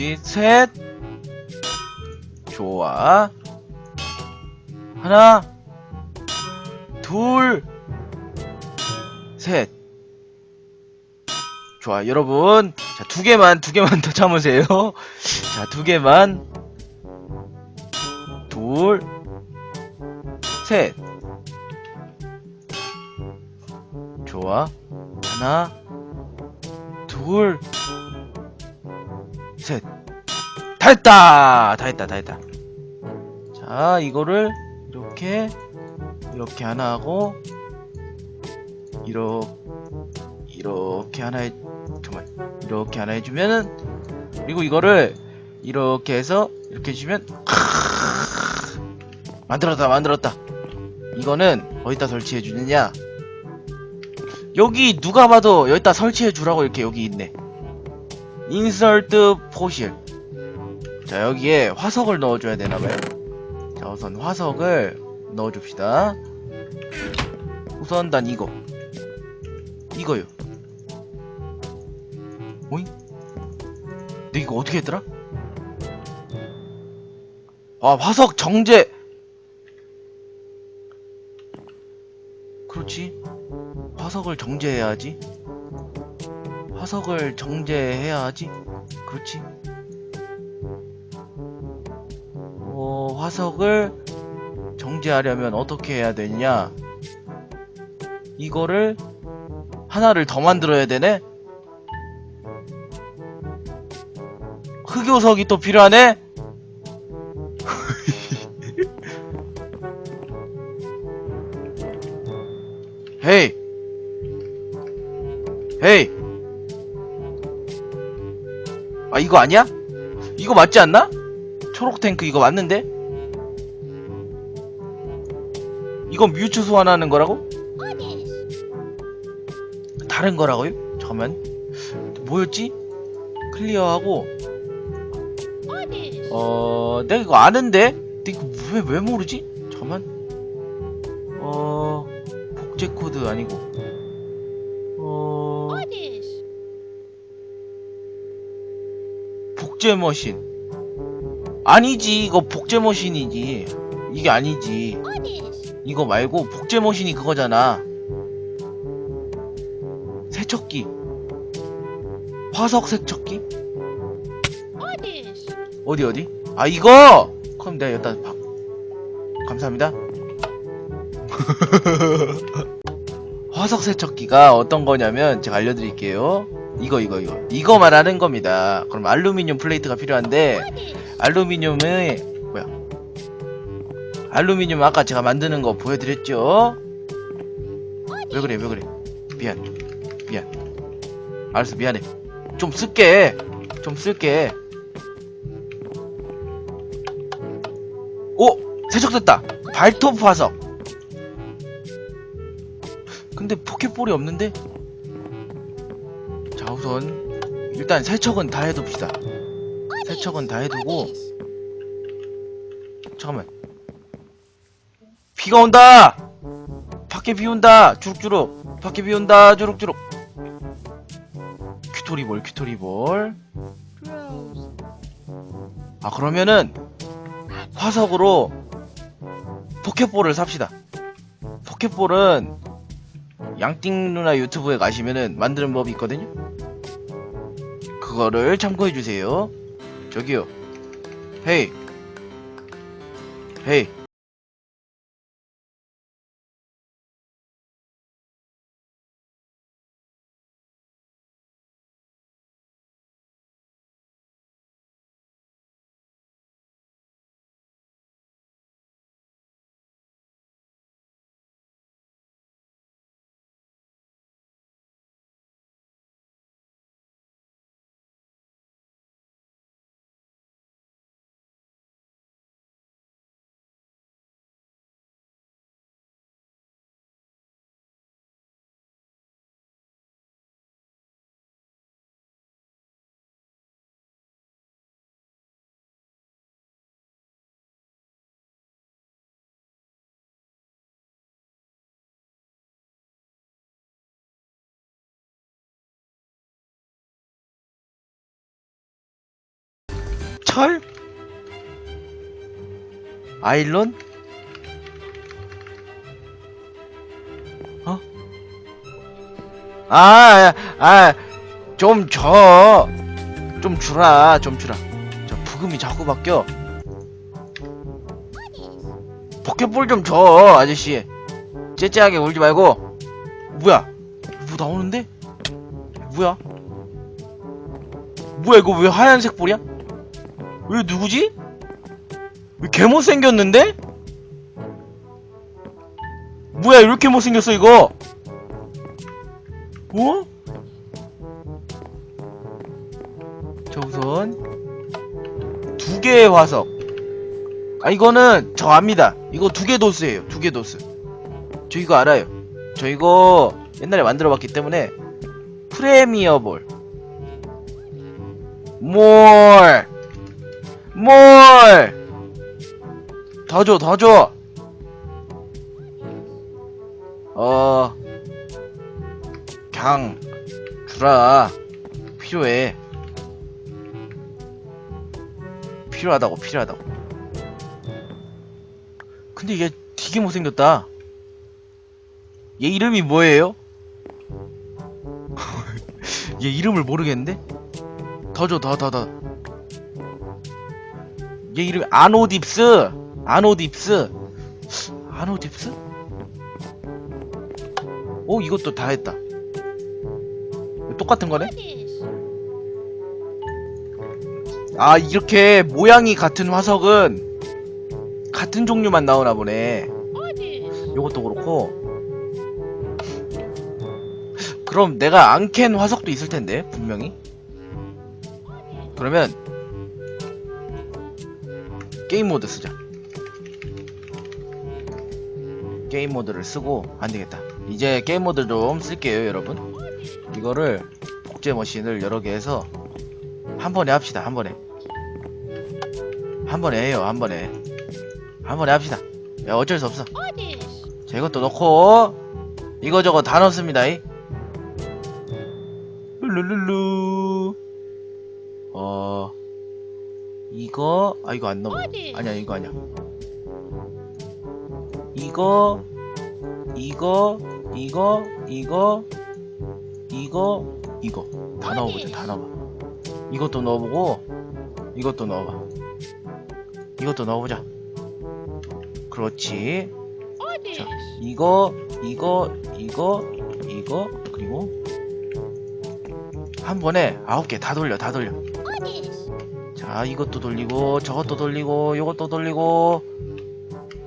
그렇지. 셋. 좋아. 하나, 둘, 셋. 좋아, 여러분. 자, 두 개만, 두 개만 더 참으세요. 자, 두 개만. 둘, 셋. 좋아. 하나, 둘, 셋. 다 했다! 다 했다, 다 했다. 자, 이거를 이렇게, 이렇게 하나 하고, 이렇게, 이렇게 하나 해, 잠깐만. 이렇게 하나 해주면은, 그리고 이거를 이렇게 해서, 이렇게 해주면, 만들었다, 만들었다. 이거는 어디다 설치해 주느냐? 여기 누가 봐도 여기다 설치해 주라고 이렇게 여기 있네. 인설트 포실. 자, 여기에 화석을 넣어줘야 되나봐요. 자, 우선 화석을 넣어줍시다. 우선 난 이거. 이거요. 오잉? 근데 이거 어떻게 했더라? 아, 화석 정제! 그렇지. 화석을 정제해야지. 화석을 정제해야 하지. 그렇지. 화석을 정제하려면 어떻게 해야 되냐? 이거를 하나를 더 만들어야 되네? 흑요석이 또 필요하네? 헤이! 헤이! 아, 이거 아니야? 이거 맞지 않나? 초록 탱크 이거 맞는데? 이건 뮤츠 소환하는 거라고? 다른 거라고요? 잠깐만. 뭐였지? 클리어하고, 어, 내가 이거 아는데? 근데 이거 왜, 왜 모르지? 잠깐만. 어, 복제 코드 아니고. 어, 복제 머신. 아니지, 이거 복제 머신이지. 이게 아니지. 이거 말고 복제 머신이 그거잖아. 세척기. 화석 세척기? 어디 어디? 아 이거! 그럼 내가 여기다 박. 감사합니다. 화석 세척기가 어떤 거냐면 제가 알려드릴게요. 이거 이거 이거 이거 말하는 겁니다. 그럼 알루미늄 플레이트가 필요한데 알루미늄의? 알루미늄 아까 제가 만드는 거 보여드렸죠? 왜 그래 왜 그래? 미안 미안. 알았어 미안해. 좀 쓸게 좀 쓸게. 오 세척됐다. 발톱 화석. 근데 포켓볼이 없는데? 자 우선 일단 세척은 다 해둡시다. 세척은 다 해두고 잠깐만 비가 온다. 밖에 비 온다. 주룩주룩. 밖에 비 온다. 주룩주룩. 큐토리볼 큐토리볼. 아 그러면은 화석으로 포켓볼을 삽시다. 포켓볼은 양띵 누나 유튜브에 가시면은 만드는 법이 있거든요. 그거를 참고해주세요. 저기요. 헤이. 헤이 철? 아일론? 어? 아, 아, 좀 줘. 좀 주라, 좀 주라. 저 부금이 자꾸 바뀌어. 포켓볼 좀 줘, 아저씨. 째째하게 울지 말고. 뭐야? 뭐 나오는데? 뭐야? 뭐야 이거 왜 하얀색 볼이야? 왜 누구지? 왜 개 못생겼는데? 뭐야 이렇게 못생겼어 이거? 어? 자 우선 두 개의 화석 아 이거는 저 압니다 이거 두 개 도스예요 두 개 도스 저 이거 알아요 저 이거 옛날에 만들어 봤기 때문에 프레미어볼 몰! 몰! 더 줘, 더 줘! 어, 그냥, 주라. 필요해. 필요하다고, 필요하다고. 근데 얘 되게 못생겼다. 얘 이름이 뭐예요? 얘 이름을 모르겠는데? 더 줘, 더, 더, 더. 얘 이름이 아노딥스! 아노딥스! 아노딥스? 오, 이것도 다 했다. 똑같은 거네? 아, 이렇게 모양이 같은 화석은 같은 종류만 나오나 보네. 요것도 그렇고. 그럼 내가 안 캔 화석도 있을 텐데, 분명히. 그러면 게임 모드 쓰자. 게임 모드를 쓰고 안 되겠다. 이제 게임 모드 좀 쓸게요, 여러분. 이거를 복제 머신을 여러 개 해서 한 번에 합시다. 한 번에. 한 번에 해요. 한 번에. 한 번에 합시다. 야, 어쩔 수 없어. 자, 이것도 넣고 이거저거 다 넣습니다. 이. 아 이거 안 넣어. 아니야 이거 아니야. 이거 이거 이거 이거 이거. 이거. 다 넣어보자 다 넣어봐 이것도 넣어보고 이것도 넣어봐. 이것도 넣어보자. 그렇지. 자 이거 이거 이거 이거 그리고 한 번에 아홉 개 다 돌려 다 돌려 자 이것도 돌리고 저것도 돌리고 요것도 돌리고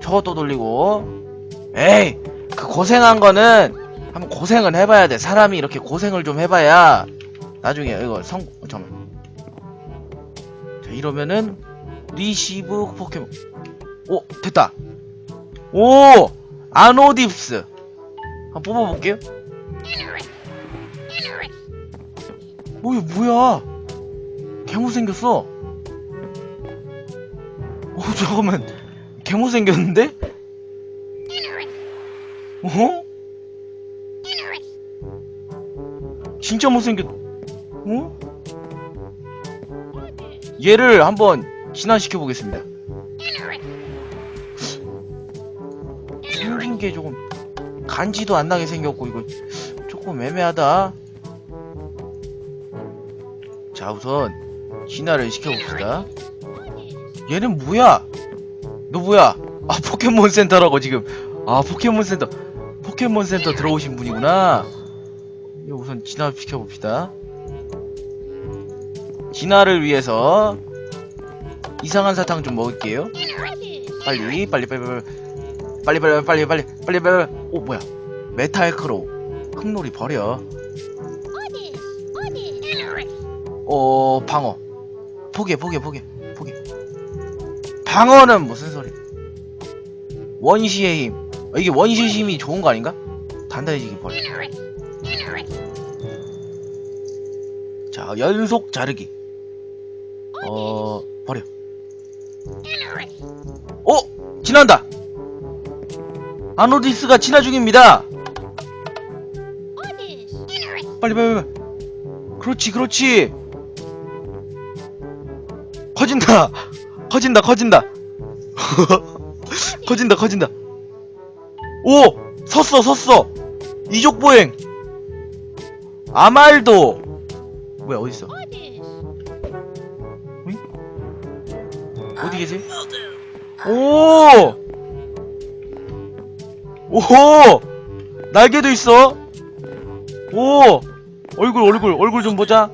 저것도 돌리고. 에이 그 고생한 거는 한번 고생을 해봐야 돼. 사람이 이렇게 고생을 좀 해봐야 나중에 이거 성 어, 잠깐만. 자 이러면은 리시브 포켓몬. 오 됐다. 오 아노딥스. 한번 뽑아볼게요. 뭐야 뭐야? 개못생겼어 어 잠깐만 개못생겼는데? 어? 진짜 못생겼 어? 얘를 한번 진화시켜 보겠습니다 생긴 게 조금 간지도 안 나게 생겼고 이거 조금 애매하다 자 우선 진화를 시켜봅시다 얘는 뭐야 너 뭐야 아 포켓몬 센터라고 지금 아 포켓몬 센터 포켓몬 센터 들어오신 분이구나 우선 진화 시켜봅시다 진화를 위해서 이상한 사탕 좀 먹을게요 빨리 빨리 빨리 빨리 빨리 빨리 빨리 빨리 빨리 빨리 오 뭐야 메탈 크로우 흑놀이 버려 어 방어 포기해 포기해 포기해 방어는 무슨 소리? 원시의 힘. 어, 이게 원시의 힘이 좋은 거 아닌가? 단단해지기 버려 자 연속 자르기. 어 버려. 어? 지난다. 아노디스가 진화 중입니다. 빨리 빨리 빨리. 그렇지 그렇지. 커진다 커진다 커진다 커진다 커진다 오 섰어 섰어 이족 보행 아말도 뭐야 어딨어 어디 계세요? 오! 오! 날개도 있어! 오! 얼굴, 얼굴, 얼굴 좀 보자.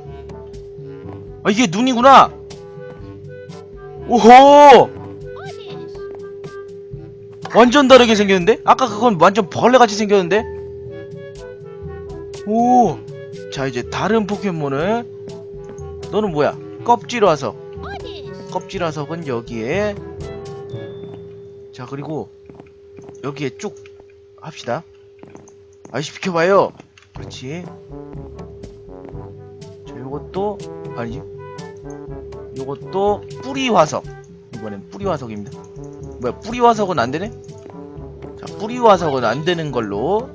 아, 이게 눈이구나! 오호! 완전 다르게 생겼는데? 아까 그건 완전 벌레같이 생겼는데? 오! 자, 이제 다른 포켓몬을. 너는 뭐야? 껍질 와서. 껍질 화석은 여기에 자 그리고 여기에 쭉 합시다 아이씨 비켜봐요 그렇지 자 요것도 아니지 요것도 뿌리 화석 이번엔 뿌리 화석입니다 뭐야 뿌리 화석은 안되네 자 뿌리 화석은 안되는 걸로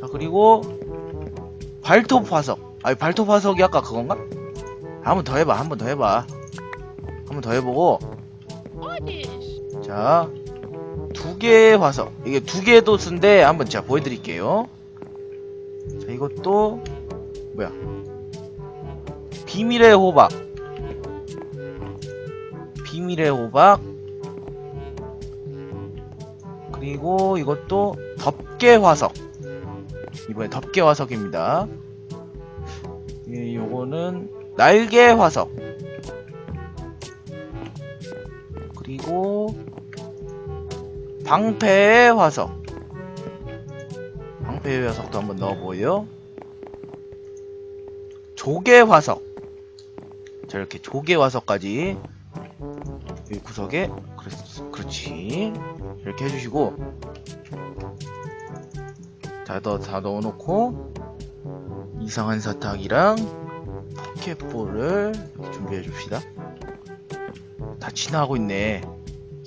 자 그리고 발톱 화석 아니 발톱 화석이 아까 그건가? 한 번 더 해봐, 한 번 더 해봐. 한 번 더 해보고, 자, 두 개의 화석. 이게 두 개의 도스인데, 한번 제가 보여드릴게요. 자, 이것도, 뭐야. 비밀의 호박. 비밀의 호박. 그리고 이것도 덮개 화석. 이번에 덮개 화석입니다. 예, 요거는 날개 화석 그리고 방패의 화석 방패의 화석도 한번 넣어보요 조개 화석 자 이렇게 조개 화석까지 이 구석에 그렇, 그렇지 이렇게 해주시고 자다 넣어놓고 이상한 사탕이랑 포켓볼을 준비해 줍시다. 다 진화하고 있네.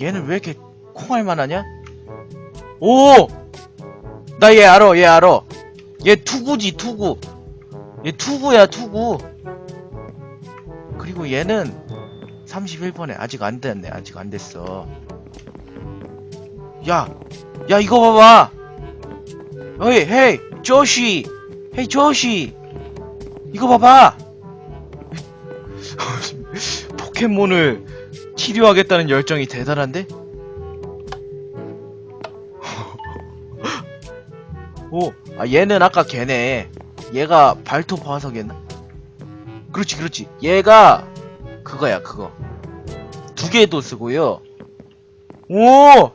얘는 왜 이렇게 콩알만 하냐? 오! 나 얘 알아, 얘 알아. 얘 투구지, 투구. 얘 투구야, 투구. 그리고 얘는 31번에 아직 안 됐네. 아직 안 됐어. 야! 야, 이거 봐봐! 어이, 헤이! 조시! 헤이, 조시! 이거 봐봐! 포켓몬을 치료하겠다는 열정이 대단한데? 오, 아 얘는 아까 걔네. 얘가 발톱 화석이었나? 그렇지, 그렇지. 얘가 그거야, 그거. 두 개도 쓰고요. 오!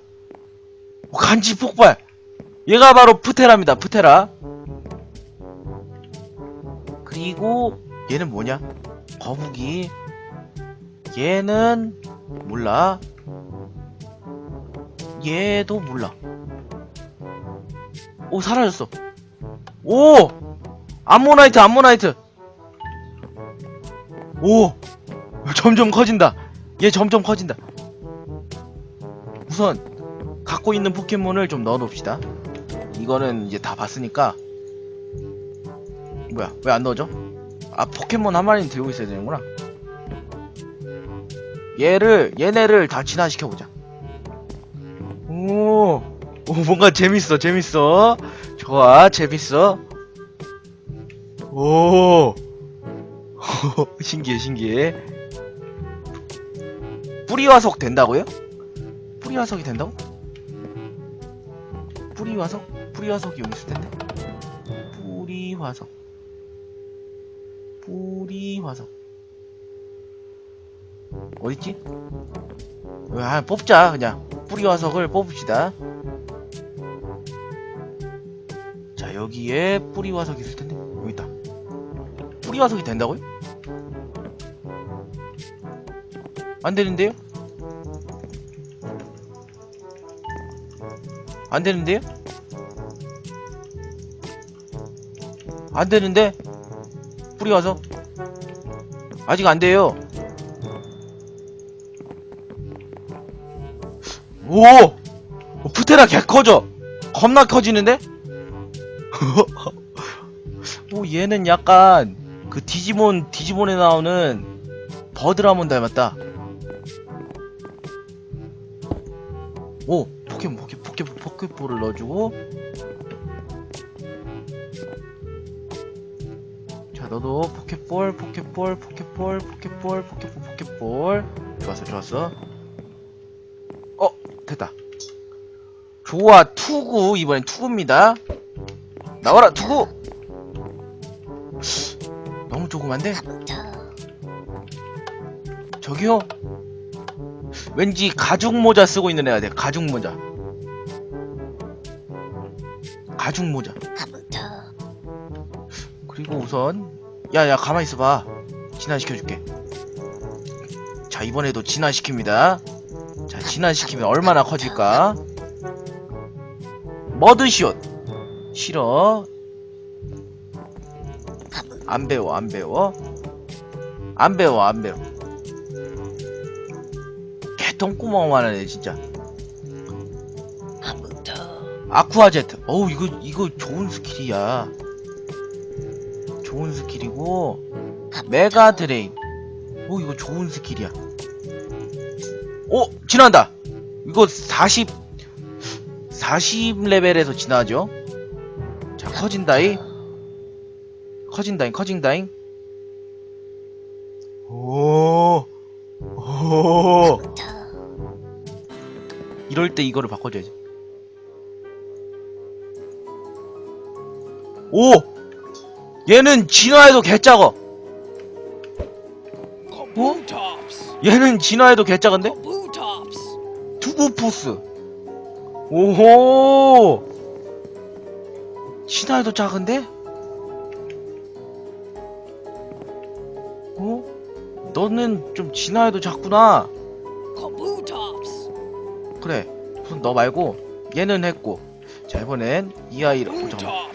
간지 폭발! 얘가 바로 프테라입니다, 프테라. 그리고 얘는 뭐냐? 거북이. 얘는 몰라. 얘도 몰라. 오 사라졌어. 오 암모나이트 암모나이트. 오 점점 커진다. 얘 점점 커진다. 우선 갖고 있는 포켓몬을 좀 넣어놓읍시다. 이거는 이제 다 봤으니까 뭐야 왜 안 넣어져? 아 포켓몬 한 마리는 들고 있어야 되는구나. 얘를 얘네를 다 진화시켜보자. 오, 오 뭔가 재밌어 재밌어. 좋아 재밌어. 오 신기해 신기해. 뿌리 화석 된다고요? 뿌리 화석이 된다고? 뿌리 화석? 뿌리 화석이 여기 있을 텐데. 뿌리 화석. 뿌리 화석. 어딨지? 아, 뽑자, 그냥. 뿌리 화석을 뽑읍시다. 자, 여기에 뿌리 화석이 있을 텐데. 여기 있다. 뿌리 화석이 된다고요? 안 되는데요? 안 되는데요? 안 되는데? 뿌리 화석? 아직 안 돼요. 오! 어, 푸테라 개 커져! 겁나 커지는데? 오, 얘는 약간, 그 디지몬, 디지몬에 나오는 버드라몬 닮았다. 오, 포켓몬, 포켓, 포켓, 포켓볼을 넣어주고. 자, 너도 포켓볼, 포켓볼, 포켓볼, 포켓볼, 포켓볼, 포켓볼. 좋았어, 좋았어. 어, 됐다. 좋아, 투구. 이번엔 투구입니다. 나와라, 투구! 너무 조그만데? 저기요? 왠지 가죽 모자 쓰고 있는 애가 돼. 가죽 모자. 가죽 모자. 그리고 우선 야야 가만히 있어 봐. 진화시켜 줄게. 자 이번에도 진화시킵니다. 자 진화시키면 얼마나 커질까? 머드시옷. 싫어. 안 배워 안 배워. 안 배워 안 배워. 개똥구멍만 하네 진짜. 아쿠아 제트. 어우 이거 이거 좋은 스킬이야. 좋은 스킬이고 메가 드레인. 오 이거 좋은 스킬이야. 오 지난다. 이거 40 40 레벨에서 지나죠. 자 커진다이. 커진다잉 커진다잉. 오. 때 이거를 바꿔줘야지. 오! 얘는 진화해도 개작어. Kabutops! 얘는 진화해도 개작은데? Kabutops! 투구푸스. 오호! 진화해도 작은데? 어? 너는 좀 진화해도 작구나. 그래. 너 말고 얘는 했고. 자 이번엔 이 아이를 어, 잠깐만.